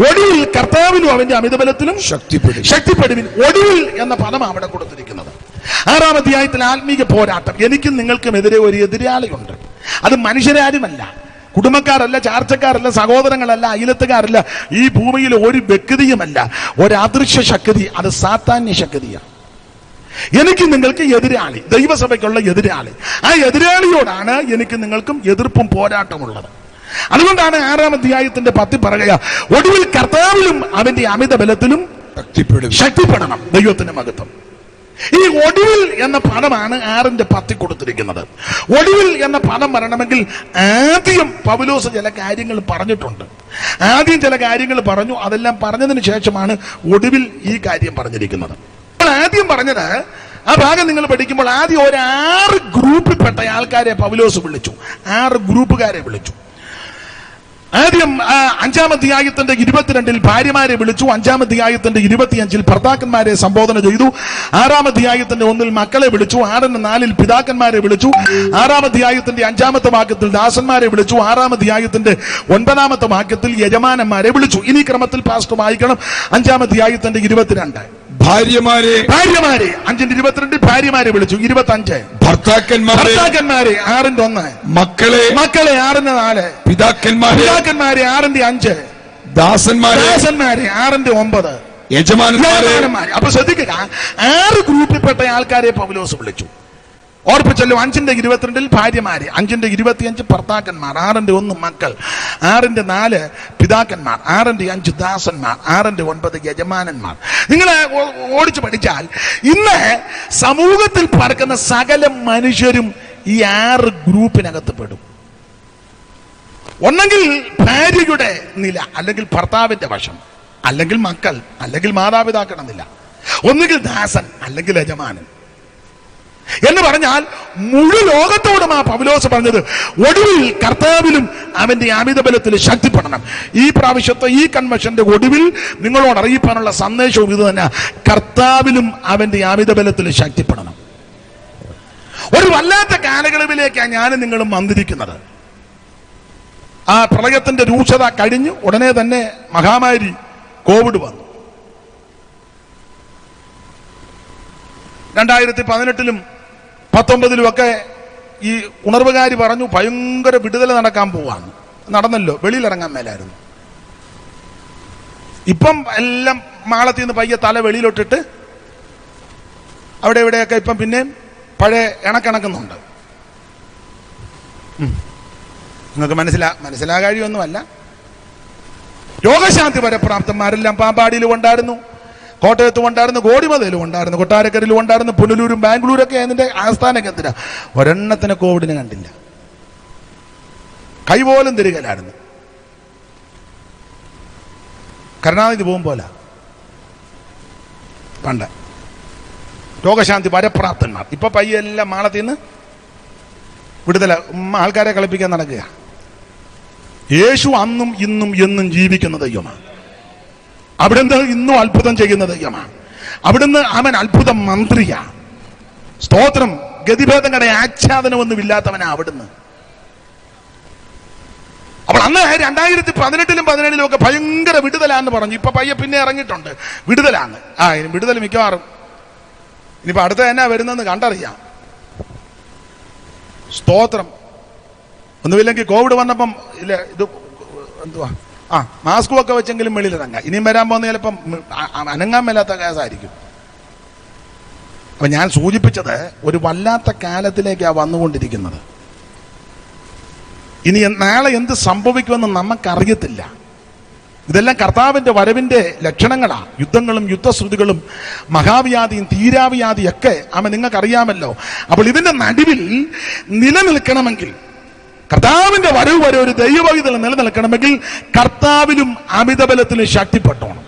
ഒടുവിൽ കർത്താവിനും അവന്റെ അമിതബലത്തിലും ശക്തിപ്പെടും ശക്തിപ്പെടുവിൻ. ഒടുവിൽ എന്ന പദം അവിടെ കൊടുത്തിരിക്കുന്നത്. ആറാം അധ്യായത്തിൽ ആത്മീക പോരാട്ടം. എനിക്കും നിങ്ങൾക്കും എതിരെ ഒരു എതിരാളിയുണ്ട്. അത് മനുഷ്യരാരുമല്ല. കുടുംബക്കാരല്ല ചാർച്ചക്കാരല്ല സഹോദരങ്ങളല്ല അയലത്തുകാരല്ല ഈ ഭൂമിയിൽ ഒരു വ്യക്തിയുമല്ല. ഒരദൃശ്യ ശക്തി അത് സാത്താന്യ ശക്തിയാണ്. എനിക്ക് നിങ്ങൾക്ക് എതിരാളി ദൈവസഭയ്ക്കുള്ള എതിരാളി. ആ എതിരാളിയോടാണ് എനിക്ക് നിങ്ങൾക്കും എതിർപ്പും പോരാട്ടമുള്ളത്. അതുകൊണ്ടാണ് ആറാം അധ്യായത്തിന്റെ പത്തി പറയുക ഒടുവിൽ കർത്താവിലും അവന്റെ അമിത ബലത്തിലും ശക്തിപ്പെടും ശക്തിപ്പെടണം ദൈവത്തിന്റെ മഹത്വം. ഈ ഒടുവിൽ എന്ന പദമാണ് ആറിന്റെ പത്തി കൊടുത്തിരിക്കുന്നത്. ഒടുവിൽ എന്ന പദം വരണമെങ്കിൽ ആദ്യം പൗലോസ് ചില കാര്യങ്ങൾ പറഞ്ഞിട്ടുണ്ട്. ആദ്യം ചില കാര്യങ്ങൾ പറഞ്ഞു അതെല്ലാം പറഞ്ഞതിന് ശേഷമാണ് ഒടുവിൽ ഈ കാര്യം പറഞ്ഞിരിക്കുന്നത്. അപ്പോൾ ആദ്യം പറഞ്ഞത് ആ ഭാഗം നിങ്ങൾ പഠിക്കുമ്പോൾ ആദ്യം ഒരു ആറ് ഗ്രൂപ്പിൽപ്പെട്ട ആൾക്കാരെ പൗലോസ് വിളിച്ചു. ആറ് ഗ്രൂപ്പുകാരെ വിളിച്ചു. ആദ്യം ആ, അഞ്ചാം അധ്യായത്തിന്റെ ഇരുപത്തിരണ്ടിൽ ഭാര്യമാരെ വിളിച്ചു. അഞ്ചാം അധ്യായത്തിന്റെ ഇരുപത്തിയഞ്ചിൽ ഭർത്താക്കന്മാരെ സംബോധന ചെയ്തു. ആറാം അധ്യായത്തിന്റെ ഒന്നിൽ മക്കളെ വിളിച്ചു. ആറിന് നാലിൽ പിതാക്കന്മാരെ വിളിച്ചു. ആറാം അധ്യായത്തിന്റെ അഞ്ചാമത്തെ വാക്യത്തിൽ ദാസന്മാരെ വിളിച്ചു. ആറാം അധ്യായത്തിന്റെ ഒൻപതാമത്തെ വാക്യത്തിൽ യജമാനന്മാരെ വിളിച്ചു. ഇനി ക്രമത്തിൽ പാസ്റ്റർ വായിക്കണം. അഞ്ചാം അധ്യായത്തിന്റെ ഇരുപത്തിരണ്ട്. ഭാര്യമാരെ. ഭാര്യമാരെ. അഞ്ചിന്റെ ഇരുപത്തിരണ്ട് ഭാര്യമാരെ വിളിച്ചു. ഇരുപത്തി അഞ്ച് ഭർത്താക്കന്മാരെ. ഭർത്താക്കന്മാരെ. ആറിന്റെ ഒന്ന്. മക്കളെ. മക്കളെ ആറിന്റെ നാല്. പിതാക്കന്മാരെ. പിതാക്കന്മാരെ ആറിന്റെ അഞ്ച്. ദാസന്മാരെ. ദാസന്മാരെ ആറിന്റെ ഒമ്പത്. യജമാനന്മാരെ. അപ്പൊ ശ്രദ്ധിക്കുക ആറ് ഗ്രൂപ്പിൽപ്പെട്ട ആൾക്കാരെ പൗലോസ് വിളിച്ചു. ഓർപ്പിച്ചല്ലോ അഞ്ചിന്റെ ഇരുപത്തിരണ്ടിൽ ഭാര്യമാര് അഞ്ചിന്റെ ഇരുപത്തിയഞ്ച് ഭർത്താക്കന്മാർ ആറിന്റെ ഒന്ന് മക്കൾ ആറിന്റെ നാല് പിതാക്കന്മാർ ആറിന്റെ അഞ്ച് ദാസന്മാർ ആറിന്റെ ഒൻപത് യജമാനന്മാർ. നിങ്ങൾ ഓടിച്ചു പഠിച്ചാൽ ഇന്ന് സമൂഹത്തിൽ പറക്കുന്ന സകല മനുഷ്യരും ഈ ആറ് ഗ്രൂപ്പിനകത്ത് പെടും. ഒന്നെങ്കിൽ ഭാര്യയുടെ നില അല്ലെങ്കിൽ ഭർത്താവിന്റെ വശം അല്ലെങ്കിൽ മക്കൾ അല്ലെങ്കിൽ മാതാപിതാക്കളുടെ നില. ഒന്നുകിൽ ദാസൻ അല്ലെങ്കിൽ യജമാനൻ. എന്ന് പറഞ്ഞാൽ മുഴു ലോകത്തോടും ആ പൗലോസ് പറഞ്ഞത്. ഒടുവിൽ കർത്താവിലും അവന്റെ അമിതബലത്തിൽ ശക്തിപ്പെടണം. ഈ പ്രാവശ്യത്തെ ഈ കൺവെൻഷന്റെ ഒടുവിൽ നിങ്ങളോട് അറിയിപ്പാനുള്ള സന്ദേശവും ഇത് തന്നെ. കർത്താവിലും അവന്റെ അമിതബലത്തിൽ ശക്തിപ്പെടണം. ഒരു വല്ലാത്ത കാലയളവിലേക്കാണ് ഞാനും നിങ്ങളും വന്നിരിക്കുന്നത്. ആ പ്രളയത്തിന്റെ രൂക്ഷത കഴിഞ്ഞു ഉടനെ തന്നെ മഹാമാരി കോവിഡ് വന്നു. രണ്ടായിരത്തി പതിനെട്ടിലും പത്തൊമ്പതിലും ഒക്കെ ഈ ഉണർവുകാരി പറഞ്ഞു ഭയങ്കര വിടുതൽ നടക്കാൻ പോവാണ് നടന്നല്ലോ വെളിയിലിറങ്ങാൻ മേലായിരുന്നു. ഇപ്പം എല്ലാം മാളത്തിൽ നിന്ന് പയ്യെ തല വെളിയിലോട്ടിട്ട് അവിടെ ഇവിടെയൊക്കെ ഇപ്പം പിന്നെയും പഴയ ഇണക്കിണക്കുന്നുണ്ട്. നിങ്ങൾക്ക് മനസ്സിലാ മനസ്സിലാകാഴിയൊന്നുമല്ല. രോഗശാന്തി വരെ പ്രാപ്തന്മാരെല്ലാം പാമ്പാടിയിൽ ഉണ്ടായിരുന്നു കോട്ടയത്തും ഉണ്ടായിരുന്നു കോടിമതയിലും ഉണ്ടായിരുന്നു കൊട്ടാരക്കരയിലും ഉണ്ടായിരുന്നു പുനലൂരും ബാംഗ്ലൂരൊക്കെ അതിന്റെ ആസ്ഥാന കേന്ദ്ര ഒരെണ്ണത്തിന് കോവിഡിനെ കണ്ടില്ല. കൈപോലും തിരികലായിരുന്നു. കരുണാനിധി പോകുമ്പോല പണ്ട. രോഗശാന്തി വരപ്രാപ്തന്മാർ. ഇപ്പൊ പയ്യെല്ലാം മാളത്തിൽ നിന്ന് വിടുതല ആൾക്കാരെ കളിപ്പിക്കാൻ നടക്കുക യേശു അന്നും ഇന്നും എന്നും ജീവിക്കുന്ന ദൈവമാണ്. അവിടുന്ന് ഇന്നും അത്ഭുതം ചെയ്യുന്ന ദൈവമാണ്. അവിടുന്ന് അവൻ അത്ഭുത മന്ത്രിയാ. സ്തോത്രം ഗതിഭേദം ഗതിഭേദങ്ങളുടെ ആച്ഛാദനമൊന്നും ഇല്ലാത്തവനാ അവിടുന്ന്. അപ്പോൾ അന്ന് രണ്ടായിരത്തി പതിനെട്ടിലും പതിനേഴിലും ഒക്കെ ഭയങ്കര വിടുതലാന്ന് പറഞ്ഞു. ഇപ്പൊ പയ്യെ പിന്നെ ഇറങ്ങിയിട്ടുണ്ട്. വിടുതലാണ് ആ ഇനി വിടുതൽ മിക്കവാറും. ഇനിയിപ്പോ അടുത്ത എന്നാ വരുന്നെന്ന് കണ്ടറിയാം. സ്തോത്രം. ഒന്നുമില്ലെങ്കിൽ കോവിഡ് വന്നപ്പം ഇല്ല ഇത് എന്തുവാ? ആ മാസ്കും ഒക്കെ വെച്ചെങ്കിലും വെളിയിലിറങ്ങാം ഇനിയും വരാൻ പോകുന്ന ചിലപ്പം അനങ്ങാൻ മേലാത്ത കേസായിരിക്കും. അപ്പൊ ഞാൻ സൂചിപ്പിച്ചത് ഒരു വല്ലാത്ത കാലത്തിലേക്കാണ് വന്നുകൊണ്ടിരിക്കുന്നത്. ഇനി നാളെ എന്ത് സംഭവിക്കുമെന്ന് നമുക്കറിയത്തില്ല. ഇതെല്ലാം കർത്താവിന്റെ വരവിന്റെ ലക്ഷണങ്ങളാണ് യുദ്ധങ്ങളും യുദ്ധശ്രുതികളും മഹാവ്യാധിയും തീരാവ്യാധിയൊക്കെ അവൻ നിങ്ങൾക്കറിയാമല്ലോ. അപ്പോൾ ഇതിന്റെ നടുവിൽ നിലനിൽക്കണമെങ്കിൽ കർത്താവിന്റെ വരവ് വരെ ഒരു ദൈവവൈതൽ നിലനിൽക്കണമെങ്കിൽ കർത്താവിലും അമിതബലത്തിലും ശക്തിപ്പെട്ടോണം.